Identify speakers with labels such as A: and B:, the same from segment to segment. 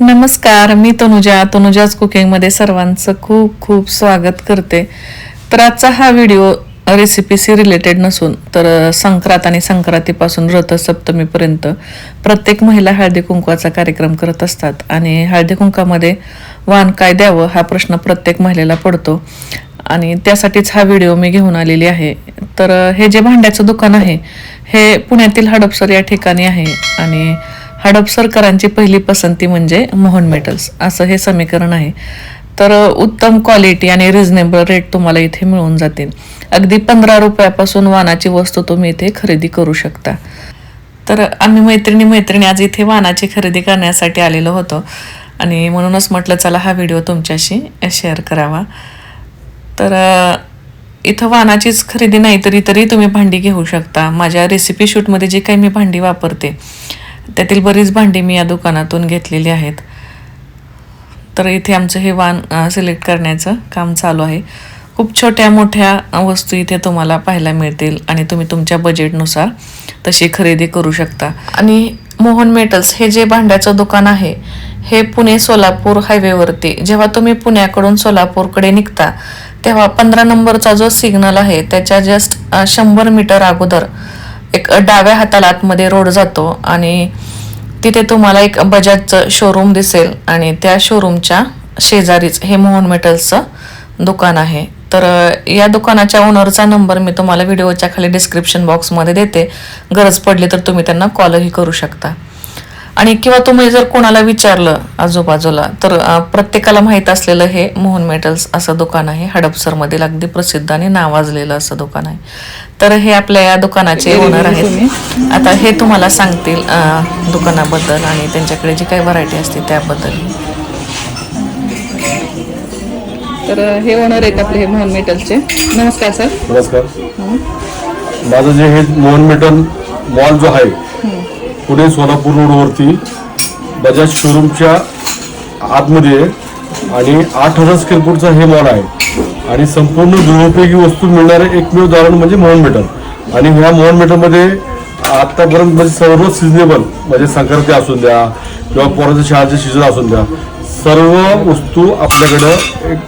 A: नमस्कार मी तनुजा. तनुजाज कुकिंगमध्ये सर्वांचं खूप खूप स्वागत करते. तर आजचा हा व्हिडिओ रेसिपीशी रिलेटेड नसून तर संक्रांत आणि संक्रांतीपासून रथसप्तमीपर्यंत प्रत्येक महिला हळदी कुंकवाचा कार्यक्रम करत असतात. आणि हळदी कुंकामध्ये वाण काय द्यावं हा प्रश्न प्रत्येक महिलेला पडतो. आणि त्यासाठीच हा व्हिडिओ मी घेऊन आलेली आहे. तर हे जे भांड्याचं दुकान आहे हे पुण्यातील हडपसर या ठिकाणी आहे. आणि हडपसरकरांची पहिली पसंती म्हणजे मोहन मेटल्स. असं हे समीकरण आहे. तर उत्तम क्वालिटी आणि रिझनेबल रेट तुम्हाला इथे मिळून जातील. अगदी पंधरा रुपयापासून वानाची वस्तू तुम्ही इथे खरेदी करू शकता. तर आम्ही मैत्रिणी मैत्रिणी आज इथे वानाची खरेदी करण्यासाठी आलेलो होतो. आणि म्हणूनच म्हटलं चला हा व्हिडिओ तुमच्याशी शेअर करावा. तर इथं वानाचीच खरेदी नाही तरी तरी तुम्ही भांडी घेऊ शकता. माझ्या रेसिपी शूटमध्ये जी काही मी भांडी वापरते त्यातील बरीच भांडी मी या दुकानातून घेतलेली आहेत. तर इथे आमचं हे वान सिलेक्ट करण्याचं काम चालू आहे. खूप छोट्या मोठ्या वस्तू इथे तुम्हाला पाहायला मिळतील आणि तुम्ही तुमच्या बजेटनुसार तशी खरेदी करू शकता. आणि मोहन मेटल्स हे जे भांड्याचं दुकान आहे हे पुणे सोलापूर हायवेवरती जेव्हा तुम्ही पुण्याकडून सोलापूरकडे निघता तेव्हा पंधरा नंबरचा जो सिग्नल आहे त्याच्या जस्ट शंभर मीटर अगोदर एक डाव्या हाताला आतमध्ये रोड जातो आणि तिथे तुम्हाला एक बजाजचं शोरूम दिसेल आणि त्या शोरूमच्या शेजारीच हे मोहन मेटल्सचं दुकान आहे. तर या दुकानाच्या ओनरचा नंबर मी तुम्हाला व्हिडिओच्या खाली डिस्क्रिप्शन बॉक्समध्ये देते. गरज पडली तर तुम्ही त्यांना कॉलही करू शकता. आणि किंवा तुम्ही जर कोणाला विचारलं आजूबाजूला तर प्रत्येकाला माहीत असलेलं हे मोहन मेटल्स असं दुकान आहे. हडपसरमधील अगदी प्रसिद्ध आणि नावाजलेलं असं दुकान आहे. तर हे आपल्या या दुकानाचे ओनर आहेत. आता हे तुम्हाला सांगतील दुकानाबद्दल आणि त्यांच्याकडे जी काही व्हरायटी असते त्याबद्दल. तर हे ओनर आहेत आपले हे मोहन मेटल्सचे नमस्कार सर.
B: नमस्कार. माझं जे हे मोहन मेटल मॉल जो आहे पुणे सोलापूर रोडवरती बजाज शोरूमच्या आतमध्ये आहे आणि आठ हजार स्क्वेअर फूटचा हे मॉल आहे. आणि संपूर्ण गृहोपयोगी वस्तू मिळणारे एकमेव उदाहरण म्हणजे मोहन मेटल आणि ह्या मोहन मेटलमध्ये आत्तापर्यंत म्हणजे सर्व सिजनेबल म्हणजे संक्रांती असून द्या किंवा पोराच्या शाळेचे सीझन असून द्या सर्व वस्तू आपल्याकडं एक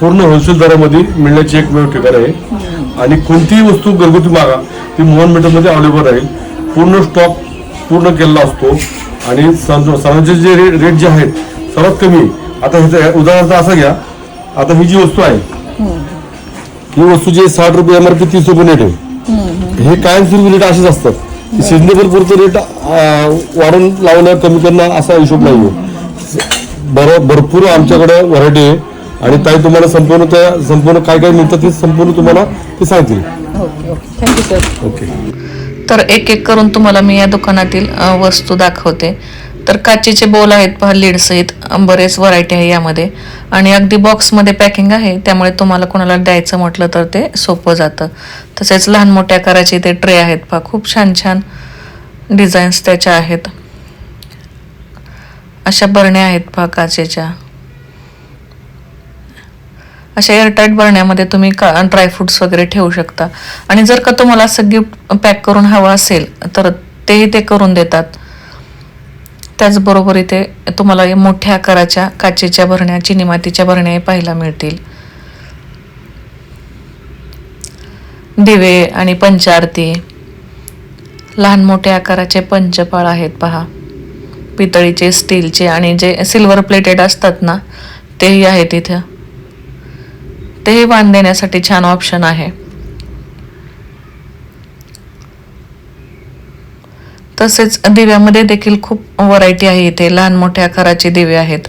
B: पूर्ण होलसेल दरामध्ये मिळण्याची एकमेव ठिकाण आहे. आणि कोणतीही वस्तू घरगुती मागा ती मोहन मेटलमध्ये अवेलेबल राहील. पूर्ण स्टॉक पूर्ण केलेला असतो. आणि सण- सणांचे जे रे- रेट जे आहेत सर्वात कमी. आता ह्याचं उदाहरणार्थ असं घ्या. आता ही जी वस्तू आहे ही वस्तू जी साठ रुपये एम आर पी तीस रुपये रेट आहे. हे कायमस्वरूपी रेट असेच असतात. सिजनेबल पुरतं रेट वाढून लावणं कमी करणं असा हिशोब नाही बर भरपूर आमच्याकडे व्हरायटी आहे. आणि ताई तुम्हाला संपूर्ण त्या संपूर्ण काय काय मिळतं ते संपूर्ण तुम्हाला ते सांगतील.
A: थँक्यू सर
B: ओके
A: तर एक एक करून तुम्हाला मी या दुकानातील वस्तू दाखवते. तर काचेचे बोल आहेत पहा लीड सहित बरेच व्हरायटी आहे यामध्ये. आणि अगदी बॉक्समध्ये पॅकिंग आहे त्यामुळे तुम्हाला कोणाला द्यायचं म्हटलं तर ते सोपं जातं. तसेच लहान मोठ्या आकाराचे ते ट्रे आहेत पहा खूप छान छान डिझाईन्स त्याच्या आहेत. अशा बरण्या आहेत पहा काचेच्या. अशा एअरटाईट बरण्यामध्ये तुम्ही का ड्रायफ्रुट्स वगैरे ठेवू शकता. आणि जर का तुम्हाला असं गिफ्ट पॅक करून हवं असेल तर तेही ते करून देतात. त्याचबरोबर इथे तुम्हाला मोठ्या आकाराच्या काचेच्या भरण्या चिनी मातीच्या पाहायला मिळतील. दिवे आणि पंचारती. लहान मोठ्या आकाराचे पंचपाळ आहेत पहा. पितळीचे स्टीलचे आणि जे सिल्वर प्लेटेड असतात ना तेही आहेत इथं. तेही वाण देण्यासाठी छान ऑप्शन आहे. तसेच दिव्यामध्ये देखील खूप व्हरायटी आहे इथे. लहान मोठ्या आकाराचे दिवे आहेत.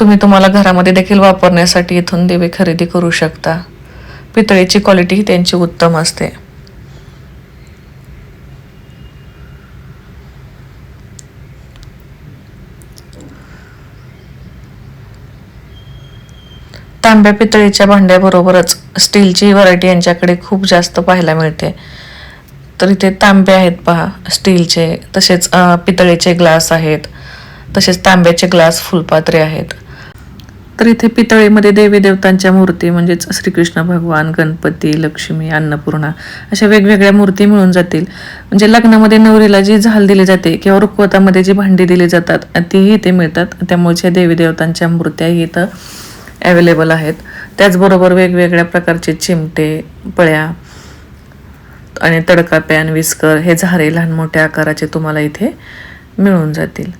A: तुम्ही तुम्हाला घरामध्ये देखील वापरण्यासाठी इथून दिवे खरेदी करू शकता. पितळेची क्वालिटी त्यांची उत्तम असते. तांब्या पितळीच्या भांड्याबरोबरच स्टीलची व्हरायटी यांच्याकडे खूप जास्त पाहायला मिळते. तर इथे तांबे आहेत पहा स्टीलचे तसेच पितळेचे ग्लास आहेत तसेच तांब्याचे ग्लास फुलपात्रे आहेत. तर इथे पितळेमध्ये देवी देवतांच्या मूर्ती म्हणजेच श्रीकृष्ण भगवान गणपती लक्ष्मी अन्नपूर्णा अशा वेगवेगळ्या मूर्ती मिळून जातील. म्हणजे लग्नामध्ये नवरीला जी झाल दिली जाते किंवा रुखवतामध्ये जी भांडी दिली जातात तीही इथे मिळतात. त्यामुळे देवी देवतांच्या मूर्त्याही इथं अवेलेबल आहेत. त्याचबरोबर वेगवेगळ्या प्रकारचे चिमटे पळ्या आणि तडका पॅन विस्कर हे झारे लहान मोठ्या आकाराचे तुम्हाला इथे मिळून जातील.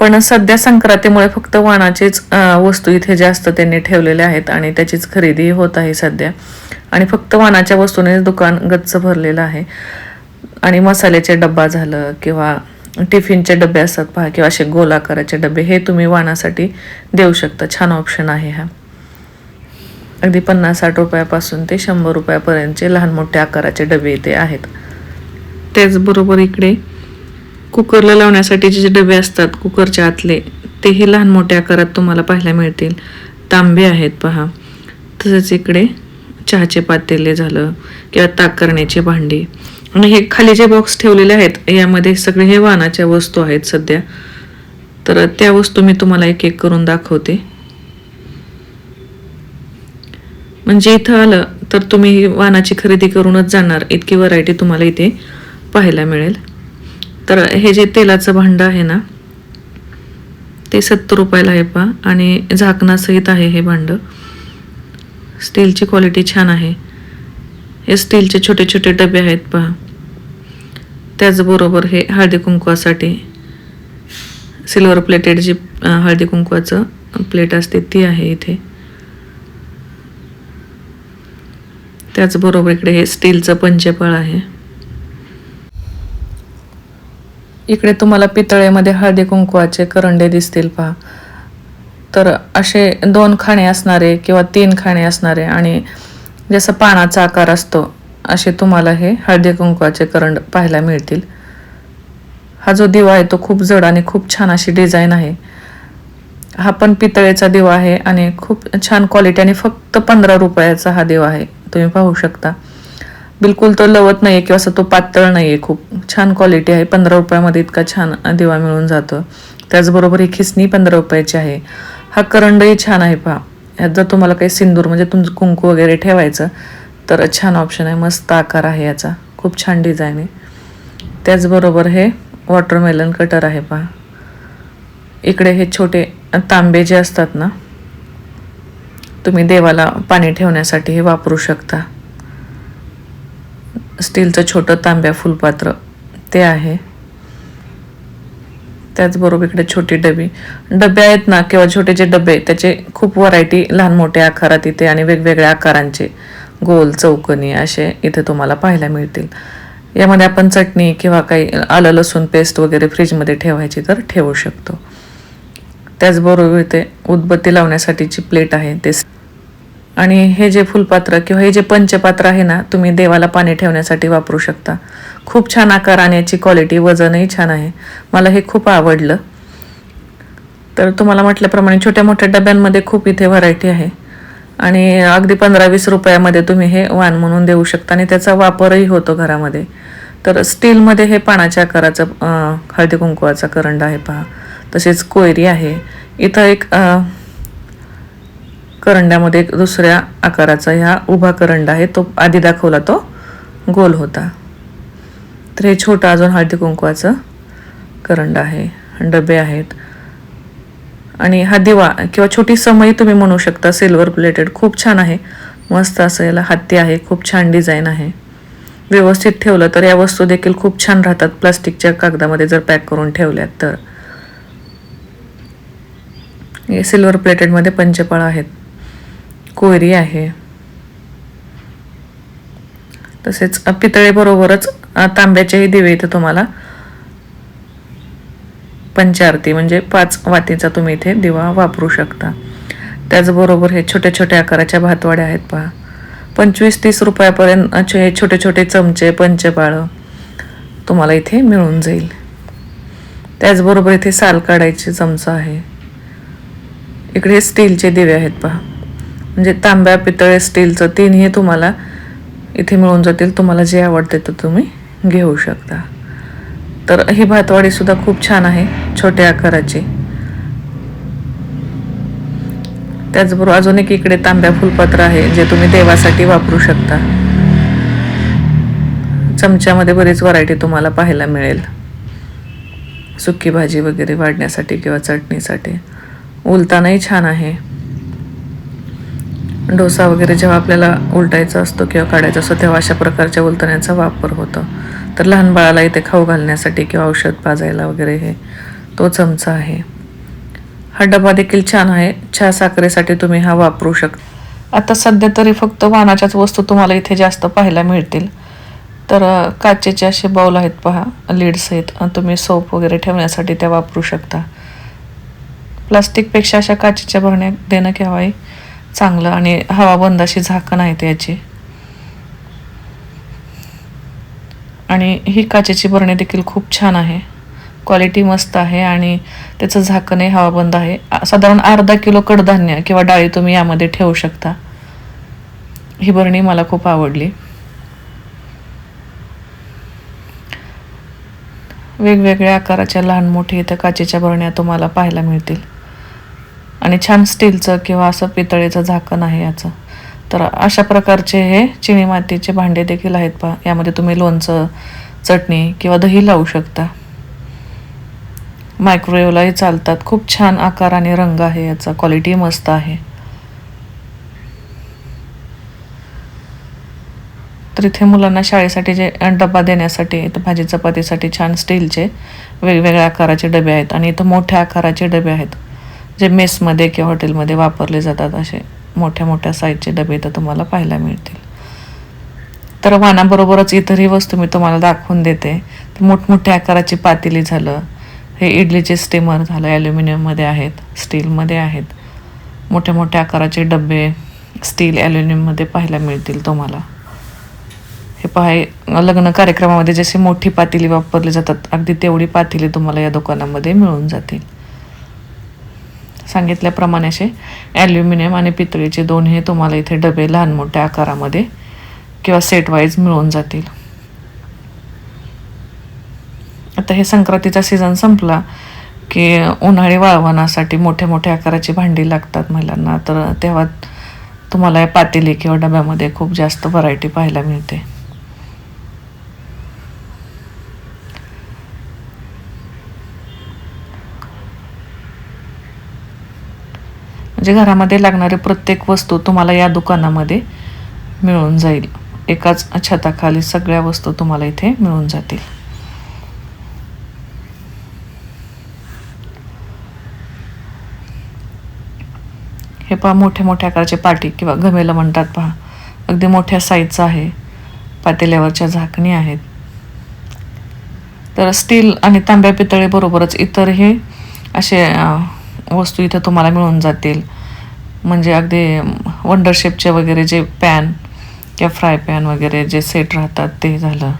A: पण सध्या संक्रांतीमुळे फक्त वाणाचेच वस्तू इथे जास्त त्यांनी ठेवलेल्या आहेत आणि त्याचीच खरेदी होत आहे सध्या. आणि फक्त वाणाच्या वस्तूने दुकान गच्च भरलेलं आहे. आणि मसाल्याचे डब्बा झालं किंवा टिफिनचे डबे असतात पहा किंवा असे गोल आकाराचे डबे हे तुम्ही वाणासाठी देऊ शकता. छान ऑप्शन आहे हा. अगदी पन्नास साठ रुपयापासून ते शंभर रुपयापर्यंतचे लहान मोठ्या आकाराचे डबे इथे आहेत. त्याचबरोबर इकडे कुकरला लावण्यासाठीचे जे डबे असतात कुकरच्या आतले तेही लहान मोठ्या आकारात तुम्हाला पाहायला मिळतील. तांबे आहेत पहा. तसेच इकडे चहाचे पातेले झालं किंवा ताक करण्याची भांडी. हे खाली जे बॉक्स ठेवलेले आहेत यामध्ये सगळे हे वाहनाच्या वस्तू आहेत सध्या. तर त्या वस्तू मी तुम्हाला एक एक करून दाखवते. म्हणजे इथं आलं तर तुम्ही वाहनाची खरेदी करूनच जाणार. इतकी व्हरायटी तुम्हाला इथे पाहायला मिळेल. तर हे जे तेलाचं भांडं आहे ना ते सत्तर रुपयाला आहे पहा. आणि झाकणासहित आहे हे भांडं. स्टीलची क्वालिटी छान आहे. हे स्टीलचे छोटे छोटे डबे आहेत पहा. त्याचबरोबर हे हळदी कुंकवासाठी सिल्वर प्लेटेड जी हळदी कुंकवाचं प्लेट असते ती आहे इथे. त्याचबरोबर इकडे हे स्टीलचं पंचेपळ आहे. इकडे तुम्हाला पितळेमध्ये हळदी कुंकवाचे करंडे दिसतील पहा. तर असे दोन खाणे असणारे किंवा तीन खाणे असणारे आणि जसं पानाचा आकार असतो असे तुम्हाला हे हळदी कुंकवाचे करंड पाहायला मिळतील. हा जो दिवा आहे तो खूप जड आणि खूप छान अशी डिझाईन आहे. हा पण पितळेचा दिवा आहे आणि खूप छान क्वालिटी आणि फक्त पंधरा रुपयाचा हा दिवा आहे. तुम्ही पाहू शकता. बिलकुल तो लवत नाही आहे किंवा असं तो पातळ नाही आहे खूप. छान क्वालिटी आहे. पंधरा रुपयामध्ये इतका छान दिवा मिळून जातो. त्याचबरोबर ही खिसणी पंधरा रुपयाची आहे. हा करंडही छान आहे पहा. ह्यात जर तुम्हाला काही सिंदूर म्हणजे तुमचं कुंकू वगैरे ठेवायचं तर छान ऑप्शन आहे. मस्त आकार आहे याचा. खूप छान डिझाईन आहे. त्याचबरोबर हे वॉटरमेलन कटर आहे पहा. इकडे हे छोटे तांबे जे असतात ना तुम्ही देवाला पाणी ठेवण्यासाठी हे वापरू शकता. स्टीलचं छोटं तांब्या फुलपात्र ते आहे. त्याचबरोबर इकडे छोटी डबी. डबे आहेत ना किंवा छोटे जे डबे त्याचे खूप व्हरायटी लहान मोठ्या आकारात इथे आणि वेगवेगळ्या आकारांचे. गोल चौकनी असे इथे तुम्हाला पाहायला मिळतील. यामध्ये आपण चटणी किंवा काही आलं लसूण पेस्ट वगैरे फ्रीजमध्ये ठेवायची तर ठेवू शकतो. त्याचबरोबर इथे उदबत्ती लावण्यासाठीची प्लेट आहे ते आणि हे जे फुलपात्र किंवा हे जे पंचपात्र आहे ना तुम्ही देवाला पाणी ठेवण्यासाठी वापरू शकता. खूप छान आकार आणि याची क्वालिटी वजनही छान आहे. मला हे खूप आवडलं. तर तुम्हाला म्हटल्याप्रमाणे छोट्या मोठ्या डब्यांमध्ये खूप इथे व्हरायटी आहे. आणि अगदी पंधरा वीस रुपयामध्ये तुम्ही हे वाण म्हणून देऊ शकता आणि त्याचा वापरही होतो घरामध्ये. तर स्टीलमध्ये हे पाण्याच्या आकाराचं हळदी कुंकवाचा करंड आहे पहा. तसेच कोयरी आहे. इथं एक करंड्यामध्ये एक दुसऱ्या आकाराचा ह्या उभा करंड आहे. तो आधी दाखवला तो गोल होता. तर हे छोटं अजून हळदी कुंकवाचं करंड आहे. डबे आहेत. आणि हा दिवा किंवा छोटी समई तुम्ही म्हणू शकता सिल्वर प्लेटेड खूप छान आहे. मस्त असं याला हत्ती आहे. खूप छान डिझाईन आहे. व्यवस्थित ठेवलं तर या वस्तू देखील खूप छान राहतात. प्लास्टिकच्या कागदामध्ये जर पॅक करून ठेवल्यात तर. हे सिल्वर प्लेटेडमध्ये पंचपाळ आहेत. कोयरी आहे. तसेच पितळेबरोबरच तांब्याचेही दिवे इथे तुम्हाला पंचारती म्हणजे पाच वातीचा तुम्ही इथे दिवा वापरू शकता. त्याचबरोबर हे छोट्या छोट्या आकाराच्या भातवाड्या आहेत पहा. पंचवीस तीस रुपयापर्यंत हे छोटे छोटे चमचे पंचपाळं तुम्हाला इथे मिळून जाईल. त्याचबरोबर इथे साल काढायचे चमचा आहे. इकडे स्टीलचे दिवे आहेत पहा. म्हणजे तांब्या पितळे स्टीलचं तीनही तुम्हाला इथे मिळून जातील. तुम्हाला जे आवडते ते तुम्ही घेऊ शकता. तर ही भातवाडी सुद्धा खूप छान आहे छोट्या आकाराची. त्याचबरोबर अजून एक इकडे तांब्या फुलपत्र आहे जे तुम्ही देवासाठी वापरू शकता. चमच्यामध्ये बरीच व्हरायटी तुम्हाला पाहायला मिळेल. सुकी भाजी वगैरे वाढण्यासाठी किंवा चटणीसाठी. उलतानाही छान आहे. डोसा वगैरे जेव्हा आपल्याला उलटायचा असतो किंवा काढायचा असतो तेव्हा अशा प्रकारच्या उलताण्याचा वापर होतो. तर लहान बाळाला इथे खाऊ घालण्यासाठी किंवा औषध पाजायला वगैरे हे तो चमचा आहे. हा डबा देखील छान आहे. चहा साखरेसाठी तुम्ही हा वापरू शकता आता सध्या तरी फक्त वाहनाच्याच वस्तू तुम्हाला इथे जास्त पाहायला मिळतील. तर काचेचे असे बाऊल आहेत पहा लीड्स आहेत. तुम्ही सोप वगैरे ठेवण्यासाठी त्या वापरू शकता. प्लास्टिकपेक्षा अशा काचेच्या भरण्या देणं केव्हाही चांगलं आणि हवा बंद अशी झाकण आहेत याची आणि ही काचेची बरणी देखील खूप छान आहे. क्वालिटी मस्त आहे आणि त्याचं झाकणही हवाबंद आहे. साधारण अर्धा किलो कडधान्य किंवा डाळी तुम्ही यामध्ये ठेवू शकता. ही बरणी मला खूप आवडली. वेगवेगळ्या आकाराच्या लहान मोठी इथं काचेच्या बरण्या तुम्हाला पाहायला मिळतील. आणि छान स्टीलचं किंवा असं पितळेचं झाकण आहे याचं. तर अशा प्रकारचे हे चिनी मातीचे भांडे देखील आहेत पहा. यामध्ये तुम्ही लोणचं चटणी किंवा दही लावू शकता. मायक्रोवेव्हलाही चालतात. खूप छान आकार आणि रंग आहे याचा. क्वालिटी मस्त आहे. तर इथे मुलांना शाळेसाठी जे डबा देण्यासाठी इथं भाजी चपातीसाठी छान स्टीलचे वेगवेगळ्या आकाराचे डबे आहेत. आणि इथं मोठ्या आकाराचे डबे आहेत. जे मेसमध्ये किंवा हॉटेलमध्ये वापरले जातात असे. मोठ्या मोठ्या साईजचे डबे इथं तुम्हाला पाहायला मिळतील. तर वाणाबरोबरच इतरही वस्तू मी तुम्हाला दाखवून देते. तर मोठमोठ्या आकाराची पातेली झालं. हे इडलीचे स्टीमर झालं ॲल्युमिनियममध्ये आहेत स्टीलमध्ये आहेत. मोठ्या मोठ्या आकाराचे डबे स्टील ॲल्युमिनियममध्ये पाहायला मिळतील तुम्हाला. हे पाहाय लग्न कार्यक्रमामध्ये जशी मोठी पातेली वापरली जातात अगदी तेवढी पातेली तुम्हाला या दुकानामध्ये मिळून जातील. सांगितल्याप्रमाणे असे ॲल्युमिनियम आणि पितळीचे दोन्ही तुम्हाला इथे डबे लहान मोठ्या आकारामध्ये किंवा सेटवाईज मिळून जातील. आता हे संक्रांतीचा सीझन संपला की उन्हाळी वाळवणासाठी मोठ्या मोठ्या आकाराची भांडी लागतात महिलांना तर तेव्हा तुम्हाला या पातेली किंवा डब्यामध्ये खूप जास्त व्हरायटी पाहायला मिळते. म्हणजे घरामध्ये लागणारी प्रत्येक वस्तू तुम्हाला या दुकानामध्ये मिळून जाईल. एकाच छताखाली सगळ्या वस्तू तुम्हाला इथे मिळून जातील. हे पहा मोठ्या मोठ्या आकाराचे पाटी किंवा घमेलं म्हणतात पहा. अगदी मोठ्या साईजचं आहे. पातेल्यावरच्या झाकणी आहेत. तर स्टील आणि तांब्या पितळे बरोबरच इतरही असे वस्तू इथं तुम्हाला मिळून जातील. म्हणजे अगदी वंडर शेपचे वगैरे जे पॅन किंवा फ्राय पॅन वगैरे जे सेट राहतात ते झालं.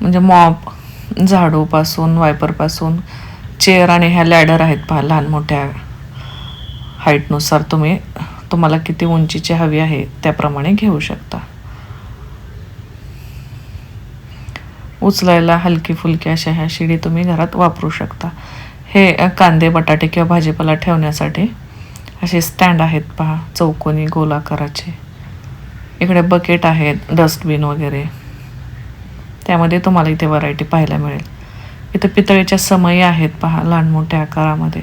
A: म्हणजे मॉप झाडूपासून वायपरपासून चेअर आणि ह्या लॅडर आहेत पहा लहान मोठ्या हाईटनुसार तुम्ही तुम्हाला किती उंचीची हवी आहे त्याप्रमाणे घेऊ शकता. उचलायला हलकी फुलकी अशा ह्या शिडी तुम्ही घरात वापरू शकता. हे कांदे बटाटे किंवा भाजीपाला ठेवण्यासाठी असे स्टँड आहेत पहा चौकोनी गोल आकाराचे इकडे बकेट आहेत डस्टबिन वगैरे. त्यामध्ये तुम्हाला इथे व्हरायटी पाहायला मिळेल. इथं पितळेच्या समयी आहेत पहा लहान मोठ्या आकारामध्ये.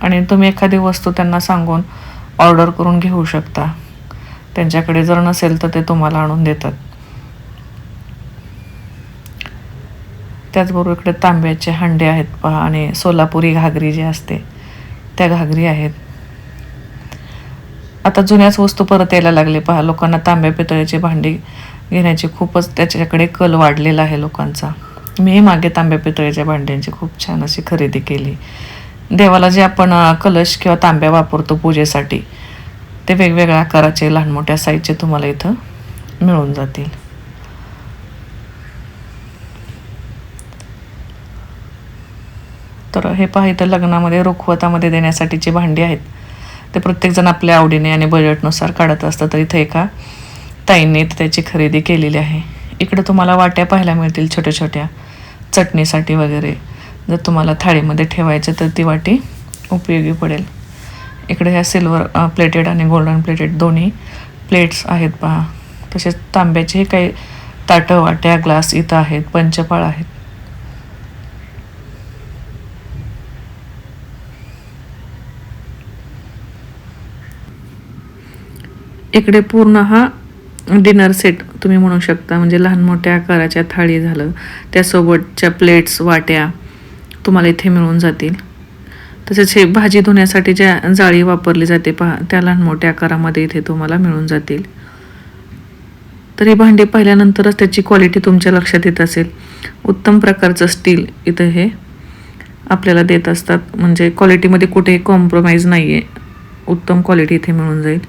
A: आणि तुम्ही एखादी वस्तू त्यांना सांगून ऑर्डर करून घेऊ शकता. त्यांच्याकडे जर नसेल तर ते तुम्हाला आणून देतात. त्याचबरोबर इकडे तांब्याचे हांडे आहेत पहा आणि सोलापुरी घागरी जी असते त्या घागरी आहेत. आता जुन्याच वस्तू परत यायला लागले पहा. लोकांना तांब्या पितळेची भांडी घेण्याची खूपच त्याच्याकडे कल वाढलेला आहे लोकांचा. मी मागे तांब्या पितळेच्या भांड्यांची खूप छान अशी खरेदी केली. देवाला जे आपण कलश किंवा तांब्या वापरतो पूजेसाठी ते वेगवेगळ्या आकाराचे लहान मोठ्या साईजचे तुम्हाला इथं मिळून जातील. तर हे पहा इथं लग्नामध्ये रुखवतामध्ये देण्यासाठीची भांडी आहेत. ते प्रत्येकजण आपल्या आवडीने आणि बजेटनुसार काढत असतं तर इथं एका ताईंनी इथं त्याची खरेदी केलेली आहे. इकडं तुम्हाला वाट्या पाहायला मिळतील छोट्या छोट्या चटणीसाठी वगैरे. जर तुम्हाला थाळीमध्ये ठेवायचं तर ती वाटी उपयोगी पडेल. इकडे ह्या सिल्वर प्लेटेड आणि गोल्डन प्लेटेड दोन्ही प्लेट्स आहेत पहा. तसेच तांब्याचेही काही ताटं वाट्या ग्लास इथं आहेत पंचपाळ आहेत. इकडे पूर्ण हा डिनर सेट तुम्ही म्हणू शकता. म्हणजे लहान मोठ्या आकाराच्या थाळी झालं. त्यासोबतच्या प्लेट्स वाट्या तुम्हाला इथे मिळून जातील. तसेच हे भाजी धुण्यासाठी ज्या जाळी वापरली जाते पहा त्या लहान मोठ्या आकारामध्ये इथे तुम्हाला मिळून जातील. तर ही भांडी पाहिल्यानंतरच त्याची क्वालिटी तुमच्या लक्षात येत असेल. उत्तम प्रकारचं स्टील इथं हे आपल्याला देत असतात. म्हणजे क्वालिटीमध्ये कुठेही कॉम्प्रोमाइज नाही आहे उत्तम क्वालिटी इथे मिळून जाईल.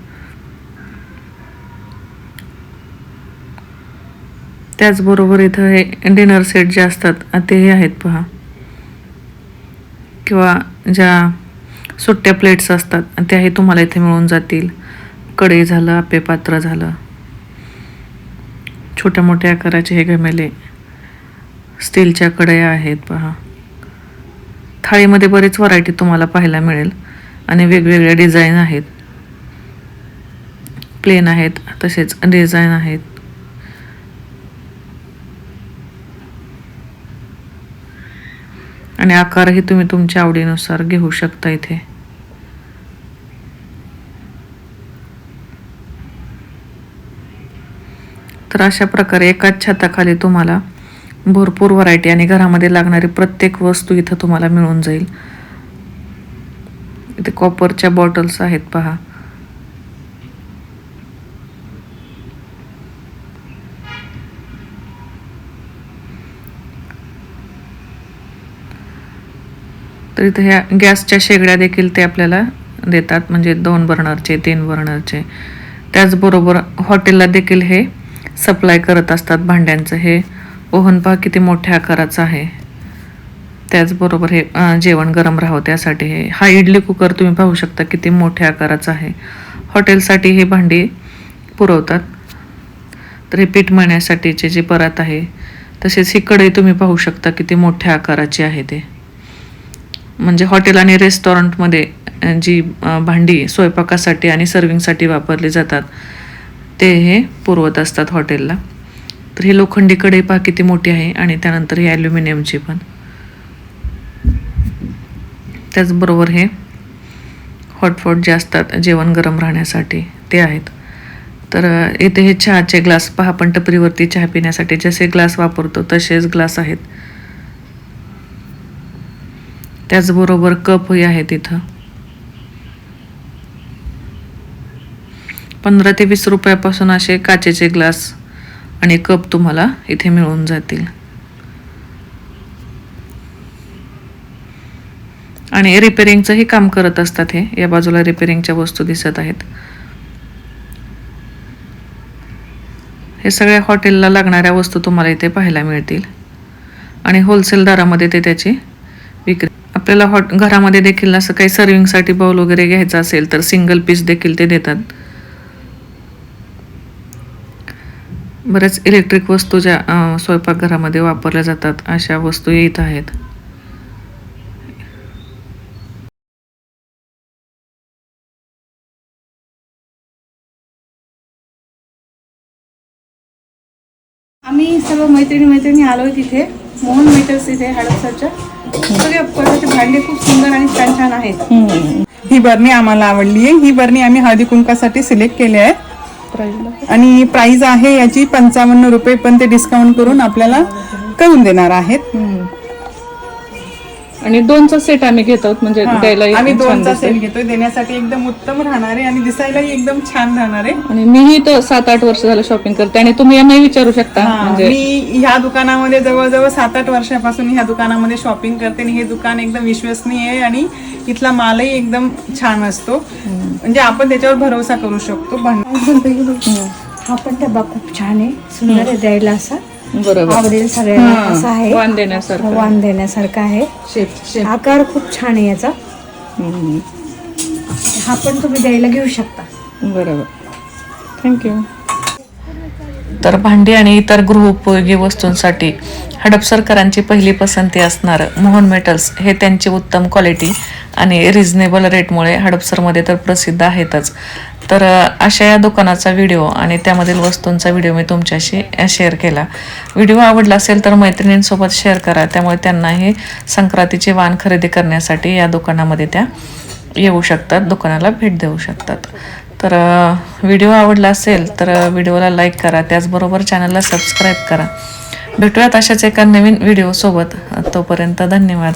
A: त्याचबरोबर इथं हे डिनर सेट जे असतात तेही आहेत पहा. किंवा ज्या सुट्ट्या प्लेट्स असतात त्याही तुम्हाला इथे मिळून जातील. कढई झालं आपेपात्र झालं. छोट्या मोठ्या आकाराचे हे गमेले स्टीलच्या कढया आहेत पहा. थाळीमध्ये बरेच व्हरायटी तुम्हाला पाहायला मिळेल आणि वेगवेगळ्या डिझाईन आहेत. प्लेन आहेत तसेच डिझाईन आहेत. आणि आकारही तुम्ही तुमच्या आवडीनुसार घेऊ शकता इथे. तर अशा प्रकारे एकाच छताखाली तुम्हाला भरपूर व्हरायटी आणि घरामध्ये लागणारी प्रत्येक वस्तू इथं तुम्हाला मिळून जाईल. इथे कॉपरच्या बॉटल्स आहेत पहा. तर इथं ह्या गॅसच्या शेगड्या देखील ते आपल्याला देतात म्हणजे दोन बर्नरचे तीन बर्नरचे. त्याचबरोबर हॉटेलला देखील हे सप्लाय करत असतात भांड्यांचं. हे ओहन पहा किती मोठ्या आकाराचं आहे. त्याचबरोबर हे जेवण गरम राहावं त्यासाठी हे. हा इडली कुकर तुम्ही पाहू शकता किती मोठ्या आकाराचा आहे. हॉटेलसाठी हे भांडी पुरवतात. तर हे पीठ मळण्यासाठीचे जे परात आहे तसेच ही कढई तुम्ही पाहू शकता किती मोठ्या आकाराची आहे ते. म्हणजे हॉटेल आणि रेस्टॉरंटमध्ये जी भांडी स्वयंपाकासाठी आणि सर्विंगसाठी वापरली जातात ते हे पुरवत असतात हॉटेलला. तर ही लोखंडी कढई पहा किती मोठी आहे आणि त्यानंतर ही ॲल्युमिनियमची पण. त्याचबरोबर हे हॉटपॉट जे असतात जेवण गरम राहण्यासाठी ते आहेत. तर इथे हे चहाचे ग्लास पहा आपण टपरीवरती चहा पिण्यासाठी जसे ग्लास वापरतो तसेच ग्लास आहेत. त्याचबरोबर कपही आहेत इथं पंधरा ते वीस रुपयापासून असे काचेचे ग्लास आणि कप तुम्हाला इथे मिळून जातील. आणि रिपेरिंगचंही काम करत असतात हे. या बाजूला रिपेरिंगच्या वस्तू दिसत आहेत. हे सगळ्या हॉटेलला लागणाऱ्या वस्तू तुम्हाला इथे पाहायला मिळतील. आणि होलसेल दरामध्ये ते त्याची विक्री आपल्याला हॉट घरामध्ये देखील असं काही सर्विंगसाठी बाउल वगैरे घ्यायचा असेल तर सिंगल पीस देखील ते देतात. बऱ्याच इलेक्ट्रिक वस्तू ज्या स्वयंपाकघरामध्ये वापरल्या जातात अशा वस्तू येत आहेत.
C: आम्ही सर्व मैत्रिणी मैत्रिणी आलो तिथे. मोहन मेटर्स इथे हडपसरच्या सगळे प्रकारचे भांडे खूप सुंदर आणि छान छान आहेत.
D: ही बरणी आम्हाला आवडली आहे. ही बरणी आम्ही हळदी कुंकासाठी सिलेक्ट केली आहे. आणि प्राइस आहे याची पंचावन्न रुपये पण ते डिस्काउंट करून आपल्याला करून देणार आहेत.
A: आणि दोनचा सेट आम्ही घेत आहोत म्हणजे
D: हा,
A: द्यायला
D: आम्ही दोनचा. सेट घेतोय देण्यासाठी एकदम उत्तम राहणार आहे आणि दिसायलाही एकदम छान राहणार आहे.
A: आणि मीही तर सात आठ वर्ष झालं शॉपिंग करते आणि तुम्ही यांनाही विचारू शकता
D: हा,
A: म्हणजे
D: मी ह्या दुकानामध्ये जवळजवळ सात आठ वर्षापासून ह्या दुकानामध्ये शॉपिंग करते आणि हे दुकान एकदम विश्वसनीय आहे आणि इथला मालही एकदम छान असतो. म्हणजे आपण त्याच्यावर भरोसा करू शकतो.
C: हा पण डबा खूप छान आहे सुंदर आहे द्यायला असा.
A: बरोबर.
C: आवडेल सगळ्यांना असा आहे.
A: वाण देण्यासारखं
C: वाण देण्यासारखा आहे.
A: Shape shape.
C: आकार खूप छान आहे याचा. हा पण तुम्ही द्यायला घेऊ शकता.
A: बरोबर. थँक्यू तर भांडी आणि इतर गृहोपयोगी वस्तूंसाठी हडपसरकरांची पहिली पसंती असणारं मोहन मेटल्स हे त्यांची उत्तम क्वालिटी आणि रिझनेबल रेटमुळे हडपसरमध्ये तर प्रसिद्ध आहेतच. तर अशा या दुकानाचा व्हिडिओ आणि त्यामधील वस्तूंचा व्हिडिओ मी तुमच्याशी शेअर केला. व्हिडिओ आवडला असेल तर मैत्रिणींसोबत शेअर करा. त्यामुळे त्यांनाही संक्रांतीचे वाण खरेदी करण्यासाठी या दुकानामध्ये त्या येऊ शकतात दुकानाला भेट देऊ शकतात. तर व्हिडिओ आवडला असेल तर व्हिडिओला लाईक करा. त्याचबरोबर चॅनलला सबस्क्राईब करा. भेटूयात अशाच एका नवीन व्हिडिओसोबत. तोपर्यंत धन्यवाद.